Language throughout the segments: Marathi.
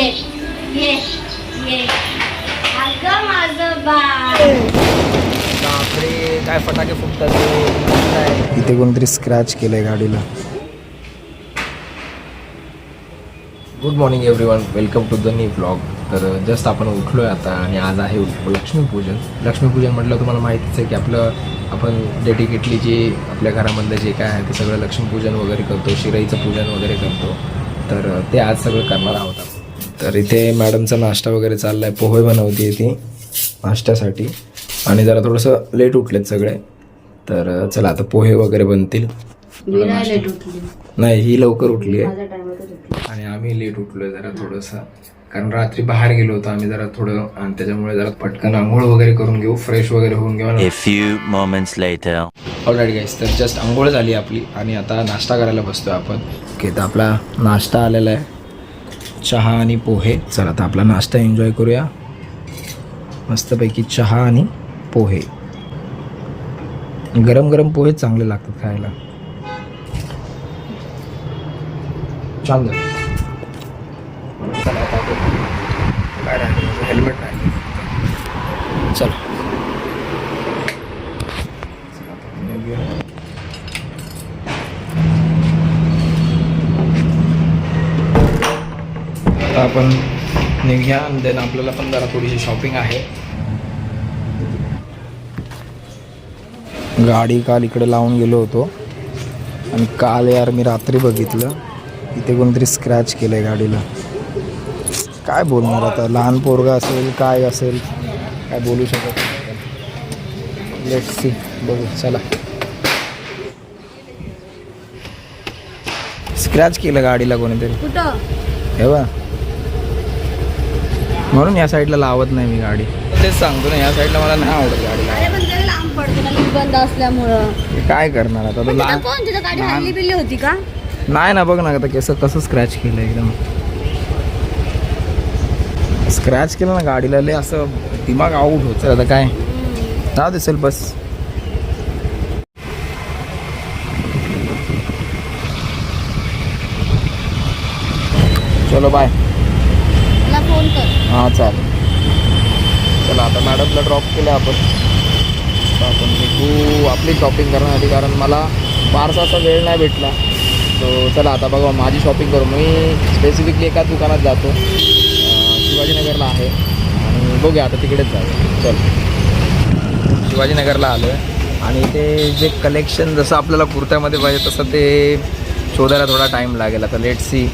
ये ये ये अगं माझं बाळ. बापरे काय फटाके फुटतात. इथे कोणतरी स्क्रॅच केलंय गाडीला. Good morning everyone welcome to the new blog तर जस्ट आपण उठलो आहे आता आणि आज आहे लक्ष्मीपूजन लक्ष्मीपूजन म्हटलं तुम्हाला माहितीच आहे की आपलं आपण डेडिकेटली जे आपल्या घरामधलं जे काय आहे ते सगळं लक्ष्मीपूजन वगैरे करतो शिराईचं पूजन वगैरे करतो. तर ते आज सगळं करणार आहोत आपण. तर इथे मॅडमचा नाश्ता वगैरे चालला आहे पोहे बनवते ती नाश्त्यासाठी. आणि जरा थोडंसं लेट उठलेत सगळे. तर चला आता पोहे वगैरे बनतील. नाही लेट उठली. नाही ही लवकर उठली आहे. उठली. आणि आम्ही लेट उठलोय जरा थोडंसं. कारण रात्री बाहेर गेलो होतो आम्ही जरा थोडं. आणि त्याच्यामुळे जरा पटकन आंघोळ वगैरे करून घेऊ. फ्रेश वगैरे होऊन घेऊ गाईस तर जस्ट आंघोळ झाली आपली. आणि आता नाश्ता करायला बसतोय आपण. तर आपला नाश्ता आलेला आहे. चहा आणि पोहे. चला आता आपला नाश्ता एन्जॉय करूया. मस्तपैकी चहा आणि पोहे. गरम गरम पोहे चांगले लागतात खायला. छान झालं हेल्मेट नाही चला. आता आपण निघूया आणि देन आपल्याला पण जरा थोडीशी शॉपिंग आहे. गाडी काल इकडे लावून गेलो होतो. आणि काल यार मी रात्री बघितलं इथे कोणतरी स्क्रॅच केलं आहे गाडीला. काय बोलणार आता? लहान पोरगा असेल काय असेल काय बोलू शकत लेट सी बघू चला. स्क्रॅच केलं गाडीला कोणीतरी. हे बा म्हणून या साईडला लावत नाही मी गाडी. तेच सांगतो ना या साईडला मला नाही आवडत गाडीला अरे पण त्याला लांब पडतो ना लिफ्ट बंद असल्यामुळं. काय करणार आता? तो पण तिथं लहान कोण तिथं गाडी लहान- हल्ली बिल्ली होती का? नाही ना बघ ना आता कसं कसं स्क्रॅच केलं एकदम. स्क्रॅच केलं ना गाडीला लय असं दिमाग आऊट होत आता काय? जाऊ दिसेल बस. चलो बाय मला फोन कर. हां चालेल. चला आता मॅडमला ड्रॉप केलं आपण. आपण निघू आपली शॉपिंग करण्यासाठी कारण मला फारसा असा वेळ नाही भेटला. सो चला आता बघा माझी शॉपिंग करू. मी स्पेसिफिकली एका दुकानात जातो. शिवाजीनगरला आहे. आणि बघूया आता तिकडेच जाऊ. चल. शिवाजीनगरला आलो आहे आणि ते जे कलेक्शन जसं आपल्याला कुर्त्यामध्ये पाहिजे तसं ते शोधायला थोडा टाईम लागेल. आता लेट सी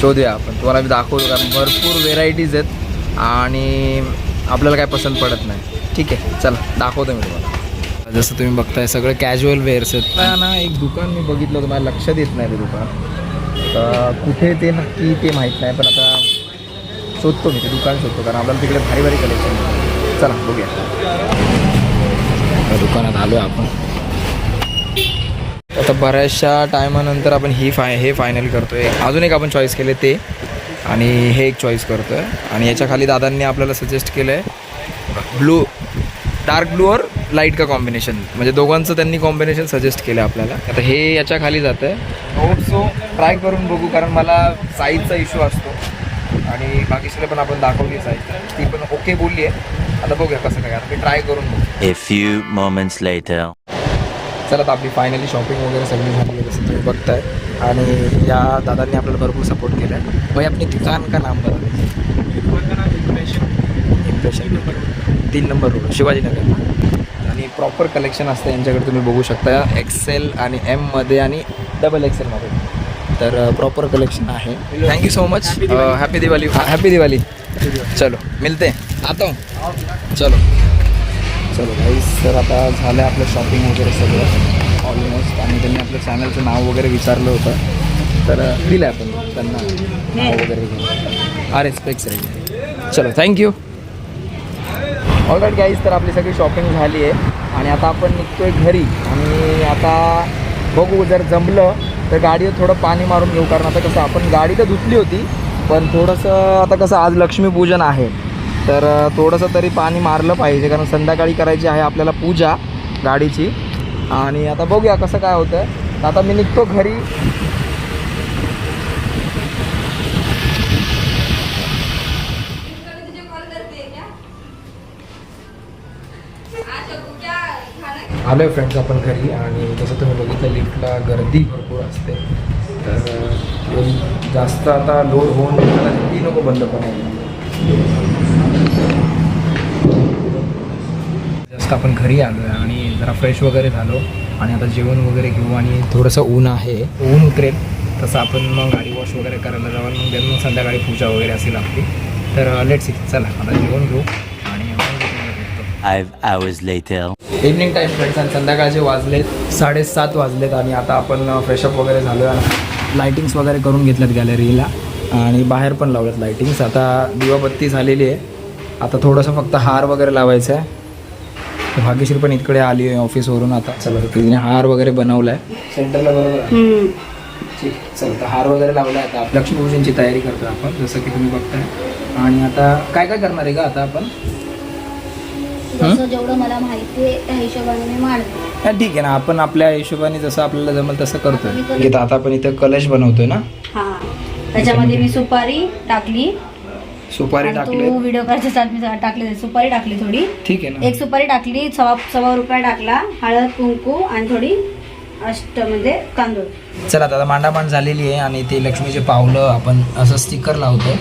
शोधूया आपण. तुम्हाला मी दाखवतो कारण भरपूर व्हेरायटीज आहेत. आणि आपल्याला काय पसंत पडत नाही. ठीक आहे चला दाखवतो मी तुम्हाला. जसं तुम्ही बघताय सगळं कॅज्युअल वेअर्स आहेत. ना एक दुकान मी बघितलं होतं मला लक्षात येत नाही ते दुकान. आता कुठे ते नक्की ते माहीत नाही पण आता शोधतो मी ते दुकान शोधतो कारण आपल्याला तिकडे भारी भारी कलेक्शन चला बघूया. दुकानात आलो आपण. आता बऱ्याचशा टायमानंतर आपण ही फाय हे फायनल करतो आहे अजून एक आपण चॉईस केले ते आणि हे एक चॉईस करतो आहे आणि याच्या खाली दादांनी आपल्याला सजेस्ट केलं आहे ब्लू डार्क ब्लू और लाइट का कॉम्बिनेशन म्हणजे दोघांचं त्यांनी कॉम्बिनेशन सजेस्ट केलं आपल्याला. आता हे याच्या खाली जातं आहे सो ट्राय करून बघू कारण मला साईजचा इश्यू असतो. आणि बाकीचे पण आपण दाखवली साईज ती पण ओके बोलली आहे आता बघूया कसं काय आता मी ट्राय करून बघू. आता आपली फायनली शॉपिंग वगैरे सगळी झाली आहे जसं तुम्ही बघताय. आणि या दादांनी आपल्याला भरपूर सपोर्ट केला आहे भाई आपली दुकान का नाम बघा. इम्प्रेशन तीन नंबर रोड शिवाजीनगर. आणि प्रॉपर कलेक्शन असतं यांच्याकडे तुम्ही बघू शकता. एक्सेल आणि एममध्ये आणि डबल एक्सेलमध्ये तर प्रॉपर कलेक्शन आहे. Thank you so much happy Diwali happy Diwali चलो मिलते. आता हूं. चलो. चलो गाईस तर आता झालं आपलं शॉपिंग वगैरे सगळं. ऑलमोस्ट आणि त्यांनी आपलं चॅनलचं नाव वगैरे विचारलं होतं. तर दिलं आपण. त्यांना नाव वगैरे घेऊन. अरे स्पेक्स रे चलो थँक्यू ऑलराईट गाईज तर आपली सगळी शॉपिंग झाली आहे. आणि आता आपण निघतोय घरी. आणि आता बघू जर जमलं तर गाडीवर थोडं पाणी मारून घेऊ. कारण आता कसं आपण गाडी तर धुतली होती पण थोडंसं आता कसं आज लक्ष्मीपूजन आहे. तर थोडंसं तरी पाणी मारलं पाहिजे कारण संध्याकाळी करायची आहे आपल्याला पूजा गाडीची. आणि आता बघूया कसं काय होतं आता मी निघतो घरी. आलो फ्रेंड्स आपण घरी आणि जसं तुम्ही बघितलं लिफ्टला गर्दी भरपूर असते. तर जास्त आता लोड होऊन ती नको बंद पण आहे जस्ट आपण घरी आलो आहे आणि जरा फ्रेश वगैरे झालो. आणि आता जेवण वगैरे घेऊ आणि थोडंसं ऊन आहे. ऊन उतरेल. तसं आपण मग गाडी वॉश वगैरे करायला जाऊ आणि मग then मग संध्याकाळी पूजा वगैरे असेल आपली. तर लेट सी चला आता जेवण घेऊ. इव्हनिंग टाईम फ्रेंड्स आणि संध्याकाळचे वाजलेत साडेसात वाजलेत आणि आता आपण फ्रेशअप वगैरे झालो आणि लायटिंग्स वगैरे करून घेतल्यात गॅलरीला आणि बाहेर पण लावल्यात लायटिंग्स आता दिवाबत्ती झालेली आहे. आता थोडंसं फक्त हार वगैरे लावायचं आहे भाग्यश्री पण इकडे आली आहे ऑफिसवरून आता. चला. तर तिने हार वगैरे बनवला. आहे सेंटरला बरोबर चल. तर हार वगैरे लावला आहे आता. लक्ष्मीपूजनची तयारी करतो आपण जसं की तुम्ही बघताय. आणि आता काय काय करणार आहे का आता आपण? जसं जेवढं मला माहिती आहे त्या हिशोबाने मी मांडते. ठीक आहे ना. आपण आपल्या हिशोबाने जसं आपल्याला जमेल तसं करतोय. आता आपण इथं कलश बनवतोय ना? हा. त्याच्यामध्ये मी सुपारी टाकली. सुपारी आणि टाकले. तू व्हिडिओ करायच्या साथ मी टाकली सुपारी टाकली थोडी. ठीक आहे ना. एक सुपारी टाकली सव्वा सव्वा रुपया टाकला हळद कुंकू आणि थोडी अष्ट म्हणजे तांदूळ. चला आता मांडामांड झालेली आहे आणि ते लक्ष्मीचे पावलं आपण असं स्टिकर लावतोय.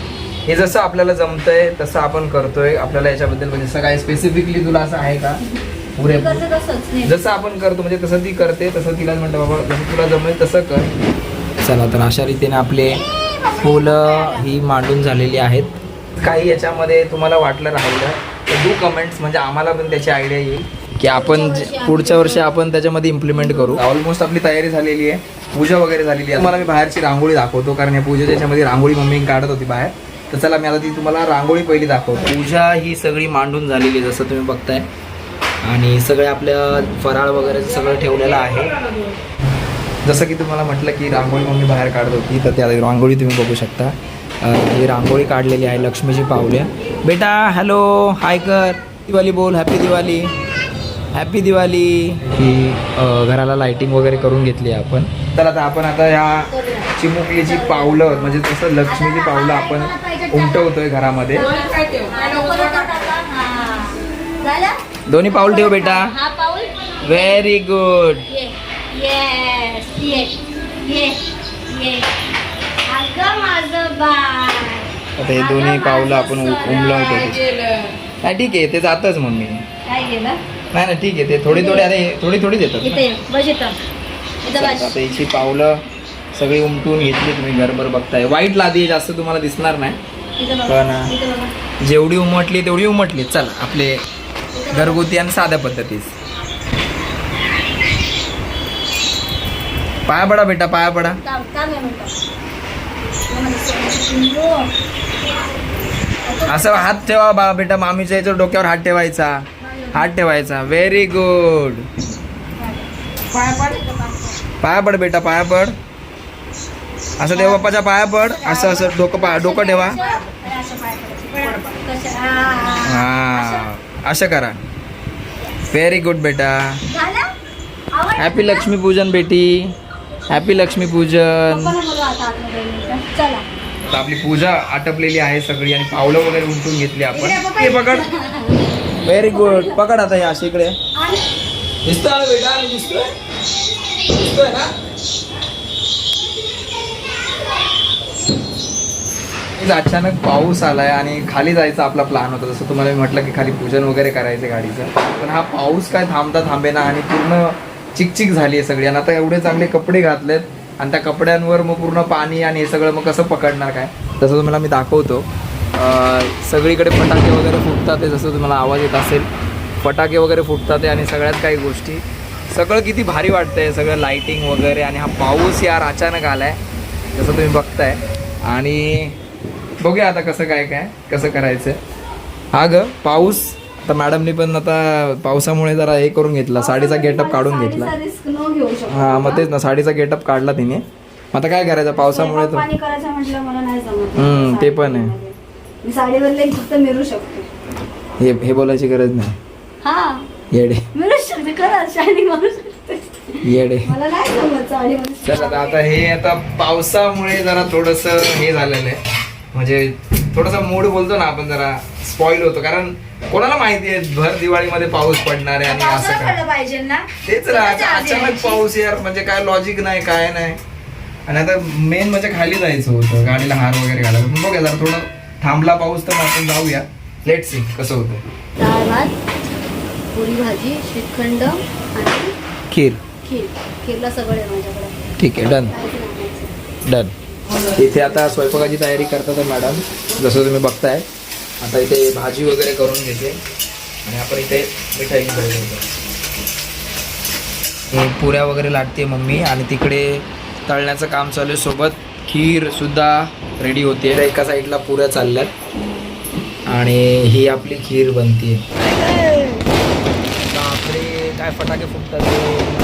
हे जसं आपल्याला जमतंय तसं आपण करतोय. आपल्याला याच्याबद्दल म्हणजे असं काय स्पेसिफिकली तुला असं आहे का? पुरे जसं आपण करतो म्हणजे तसं ती करते तसं तिला म्हणतं बाबा जसं तुला जमेल तसं कर. चला तर अशा रीतीने आपले फुलं ही मांडून झालेली आहेत. काही याच्यामध्ये तुम्हाला वाटलं राहिलं तर डू कमेंट्स म्हणजे आम्हाला पण त्याची आयडिया येईल. की आपण जे- पुढच्या वर्षी आपण त्याच्यामध्ये इम्प्लिमेंट करू. ऑलमोस्ट आपली तयारी झालेली आहे. पूजा वगैरे झालेली आहे. तुम्हाला मी बाहेरची रांगोळी दाखवतो कारण या पूजेच्या याच्यामध्ये रांगोळी मम्मी काढत होती बाहेर. तर चला मी आता ती तुम्हाला रांगोळी पहिली दाखवतो. पूजा ही सगळी मांडून झालेली आहे जसं तुम्ही बघताय. आणि सगळे आपल्या फराळ वगैरे सगळं ठेवलेलं आहे. जसं की तुम्हाला म्हटलं की रांगोळी मम्मी बाहेर काढत होती तर त्या रांगोळी तुम्ही बघू शकता. ही रांगोळी काढलेली आहे लक्ष्मीची पावल्या बेटा हॅलो हाय कर. दिवाळी बोल हॅपी दिवाळी हॅपी दिवाळी ही घराला लाइटिंग वगैरे करून घेतली आहे आपण. तर आता आपण आता ह्या चिमुकलीची पावलं म्हणजे तसं लक्ष्मीची पावलं आपण उमटवतोय घरामध्ये. झालं दोन्ही पाऊल ठेव बेटा. हा पाऊल व्हेरी गुड आता हे दोन्ही पावलं आपण उमलवतो नाही ठीक आहे ते जातच काय गेलं? नाही ना ठीक आहे ते थोडी थोडी अरे थोडी थोडी देतात आता हिची पावलं सगळी उमटून घेतली तुम्ही घरभर बघताय. वाईट लादी जास्त तुम्हाला दिसणार नाही. पण, जेवढी उमटली तेवढी उमटली. चला आपले घरगुती आणि साध्या पद्धतीस. पाया पडा बेटा पाया पडा. असं हात ठेवा बा बेटा. मामीच्या याच्यावर डोक्यावर हात ठेवायचा. हात ठेवायचा. व्हेरी गुड पाया पड बेटा. पाया पड. असं देव बाप्पाच्या पाया पड. असं असं डोकं पा डोकं ठेवा? हा, असं करा. व्हेरी गुड बेटा? हॅपी लक्ष्मी पूजन बेटी. हॅपी लक्ष्मी पूजन पप्पाला बोलवा आता आतमध्ये एक मिनिटं. चला. तर आपली पूजा आटपलेली आहे सगळी आणि पावलं वगैरे उमटून घेतली आपण. हे पकड. व्हेरी गुड पकड आता हे अशी इकडे. ना बेटा? दिसतोय? दिसतोय ना? अचानक पाऊस आलाय आणि खाली जायचा आपला प्लॅन होता. जसं तुम्हाला मी म्हटलं की खाली पूजन वगैरे करायचं गाडीचं. पण हा पाऊस काय थांबता थांबेना आणि पूर्ण चिकचिक झाली आहे सगळी. आणि आता एवढे चांगले कपडे घातलेत आणि त्या कपड्यांवर मग पूर्ण पाणी आणि हे सगळं मग कसं पकडणार काय? तसं तुम्हाला मी दाखवतो. सगळीकडे फटाके वगैरे फुटतात आहे जसं तुम्हाला आवाज येत असेल. फटाके वगैरे फुटतात आहे आणि सगळ्यात काही गोष्टी. सगळं किती भारी वाटतंय सगळं लाईटिंग वगैरे आणि हा पाऊस यार अचानक आला आहे जसं तुम्ही बघताय. आणि बघूया आता कसं काय काय कसं करायचं. हा ग पाऊस आता मॅडमनी पण आता पावसामुळे जरा हे करून घेतला साडीचा गेटअप काढून घेतला. साडीचा रिस्क न घेऊ शकतो हा मग तेच ना साडीचा गेटअप काढला तिने. मग आता काय करायचं पावसामुळे तर पाणी करायचं म्हटलं मला नाही जमत हम्म, ते पण आहे. मी साडीवरले फक्त मिरू शकते. हे हे बोलायची गरज नाही. हा. येडे. मिरू शकते खरं शायनिंग मारू शकते. येडे. मला नाही जमत साडीमध्ये चल आता आता हे आता पावसामुळे जरा थोडस हे झालेलं आहे. म्हणजे थोडासा मूड बोलतो ना आपण जरा स्पॉइल होतो. कारण कोणाला माहिती आहे भर दिवाळीमध्ये पाऊस पडणार आहे आणि असं काय? पाहिजे ना. तेच ना आता अचानक पाऊस यार म्हणजे काय लॉजिक नाही काय नाही. आणि आता मेन म्हणजे खाली जायचं होतं गाडीला हार वगैरे घालायचं. पण बघूया जरा थोडं थांबला पाऊस तर आपण जाऊया. लेट सी कसं होतं. डाळ भात पुरी भाजी श्रीखंड आणि खीर. खीर. खीरला सगळं आहे माझ्याकडे. ठीक आहे डन. डन इथे आता स्वयंपाकाची तयारी करतात आहे मॅडम जसं तुम्ही बघताय. आता इथे भाजी वगैरे करून घेते. आणि आपण इथे मिठाई हे पुऱ्या वगैरे लाटते मम्मी. आणि तिकडे तळण्याचं काम चालू आहे. सोबत खीर सुद्धा रेडी होते. एका साईडला पुऱ्या चालल्यात. आणि ही आपली खीर बनते बापरे काय फटाके फुटतात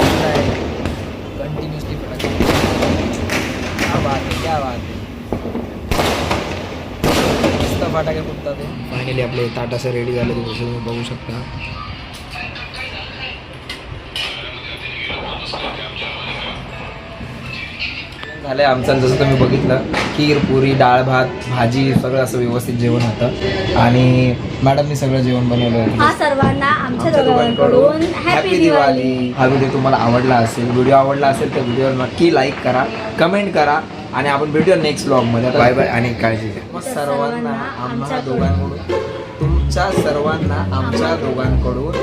फटाके फुटतात फायनली आपले ताट असं रेडी झालं ते जसं तुम्ही बघू शकता. झालंय आमचं जसं तुम्ही बघितलं खीर पुरी डाळ भात भाजी सगळं असं व्यवस्थित जेवण होतं. आणि मॅडमनी सगळं जेवण बनवलं. होतं हा सर्वांना आमच्या दोघांकडून हॅपी दिवाळी हा व्हिडिओ तुम्हाला आवडला असेल व्हिडिओ आवडला असेल तर व्हिडिओ नक्की लाईक करा कमेंट करा. आणि आपण भेटूया नेक्स्ट ब्लॉगमध्ये बाय बाय आणि काळजी घ्या मग सर्वांना आम्हा आमच्याकडून. दोघांकडून तुमच्या सर्वांना आमच्या दोघांकडून